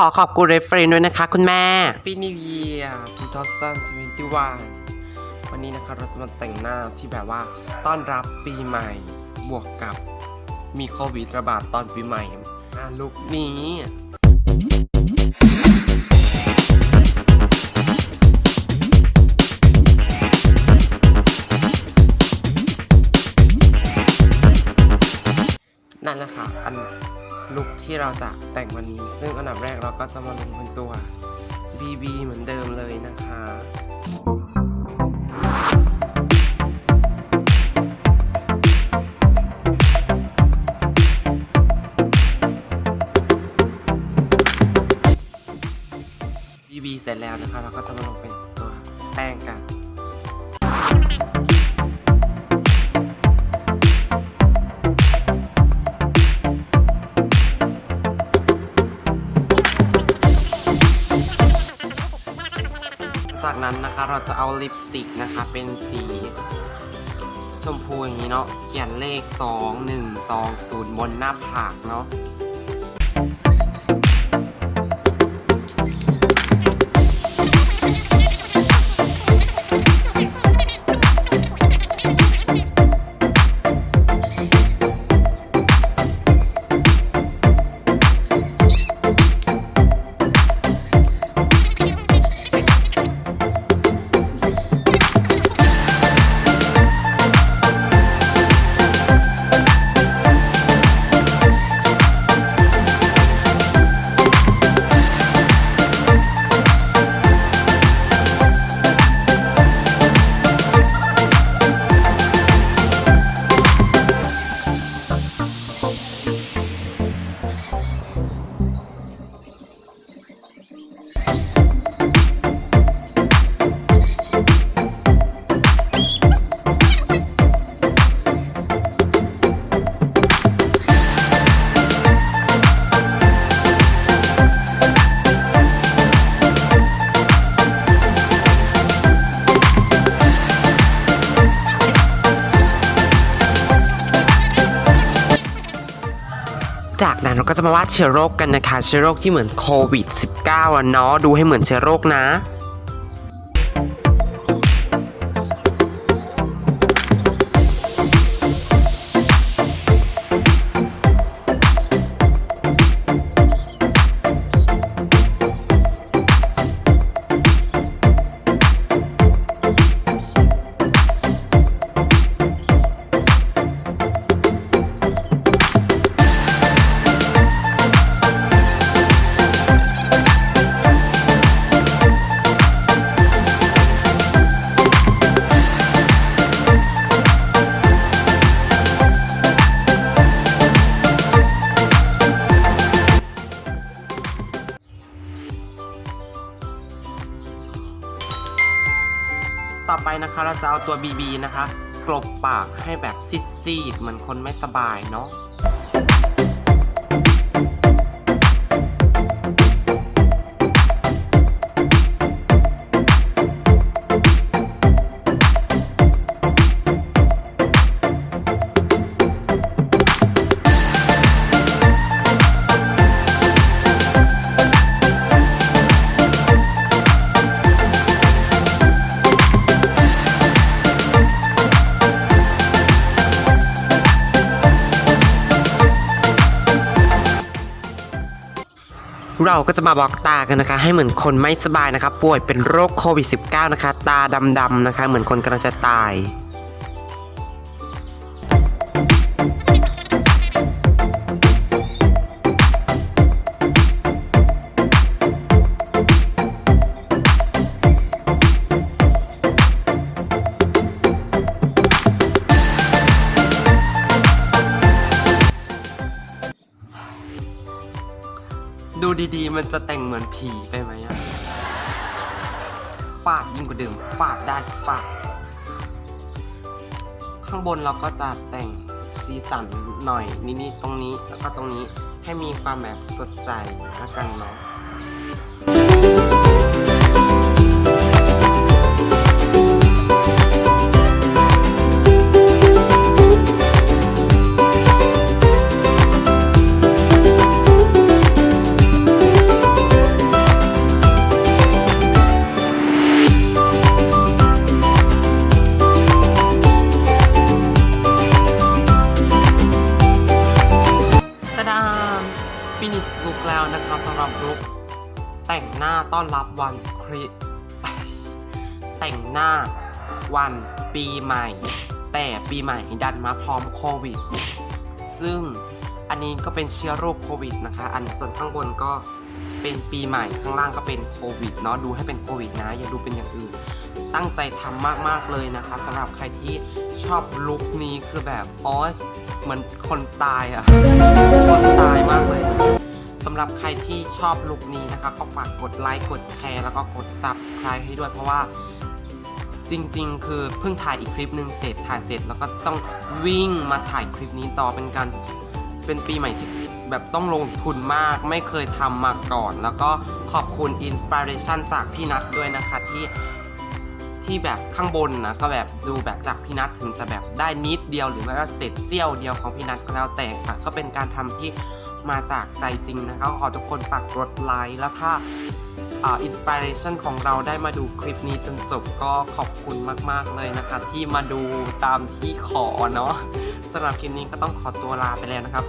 ขอขอบคุณเรฟเฟรนด้วยนะคะคุณแม่ปีนิวเยียร์2021 วันนี้นะคะเราจะมาแต่งหน้าที่แบบว่าต้อนรับปีใหม่บวกกับมีโควิดระบาดตอนปีใหม่อะลุคนี้นั่นแหละค่ะอัน ลุคที่เราจะแต่งวันนี้ ซึ่งอันดับแรกเราก็จะมาลงเป็นตัว BB เหมือนเดิมเลยนะคะ BB เสร็จแล้วนะคะ เราก็จะมาลงเป็นตัวแป้งกัน จากนั้นนะคะเราจะเอาลิปสติกนะคะ เป็นสีชมพูอย่างนี้เนาะเขียนเลข 2 1 2 0 บนหน้าผากเนาะ จากนั้นเราก็จะมาวาดเชื้อโรคกันนะคะ เชื้อโรคที่เหมือนโควิด -19 อะเนาะดูให้เหมือนเชื้อโรคนะ ต่อไปนะคะเราจะเอาตัว BB นะคะ กลบปากให้แบบซีดๆเหมือนคนไม่สบายเนาะ เราก็จะมาบล็อกตากันนะคะ ให้เหมือนคนไม่สบายนะคะ ป่วยเป็นโรคโควิด -19 นะคะ ตาดำๆนะคะ เหมือนคนกำลังจะตาย ดูดีๆ มันจะแต่งเหมือนผีไปไหมอะฟาดยิ่งกว่าเดิมฟาดได้ฟาด ข้างบนเราก็จะแต่งสีสันหน่อยนิดๆตรงนี้แล้วก็ตรงนี้ให้มีความแบบสดใสแล้วกันเนาะ ต้อนรับวันคริแต่งหน้าวันปีใหม่ แต่ปีใหม่ดันมาพร้อมโควิด ซึ่งอันนี้ก็เป็นเชื้อโรคโควิดนะคะ อันส่วนข้างบนก็เป็นปีใหม่ข้างล่างก็เป็นโควิดเนาะดูให้เป็นโควิดนะ อย่าดูเป็นอย่างอื่น ตั้งใจทำมากๆเลยนะคะสำหรับใครที่ชอบลุคนี้คือแบบอ๋อเหมือนคนตายอะคำหรับใครที่ชอบลุคนี้นะคะ ก็ฝากกดไลค์กดแชร์แล้วก็กด subscribe ให้ด้วยเพราะว่าจริง ๆ คือเพิ่งถ่ายอีกคลิปหนึ่งเสร็จถ่ายเสร็จแล้วก็ต้องวิ่งมาถ่ายคลิปนี้ต่อเป็นการเป็นปีใหม่ที่แบบต้องลงทุนมากไม่เคยทำมาก่อน แล้วก็ขอบคุณอินสปิเรชันจากพี่นัทด้วยนะคะที่ที่แบบข้างบนนะก็แบบดูแบบจากพี่นัทถึงจะแบบได้นิดเดียวหรือว่าเศษเสี้ยวเดียวของพี่นัทก็แล้วแต่ค่ะก็เป็นการทำที่ มาจากใจจริงนะครับขอทุกคนฝากกดไลค์แล้วถ้าอินสปิเรชันของเราได้มาดูคลิปนี้จนจบก็ขอบคุณมาก ๆ เลยนะคะ ที่มาดูตามที่ขอเนาะสำหรับคลิปนี้ก็ต้องขอตัวลาไปแล้วนะครับ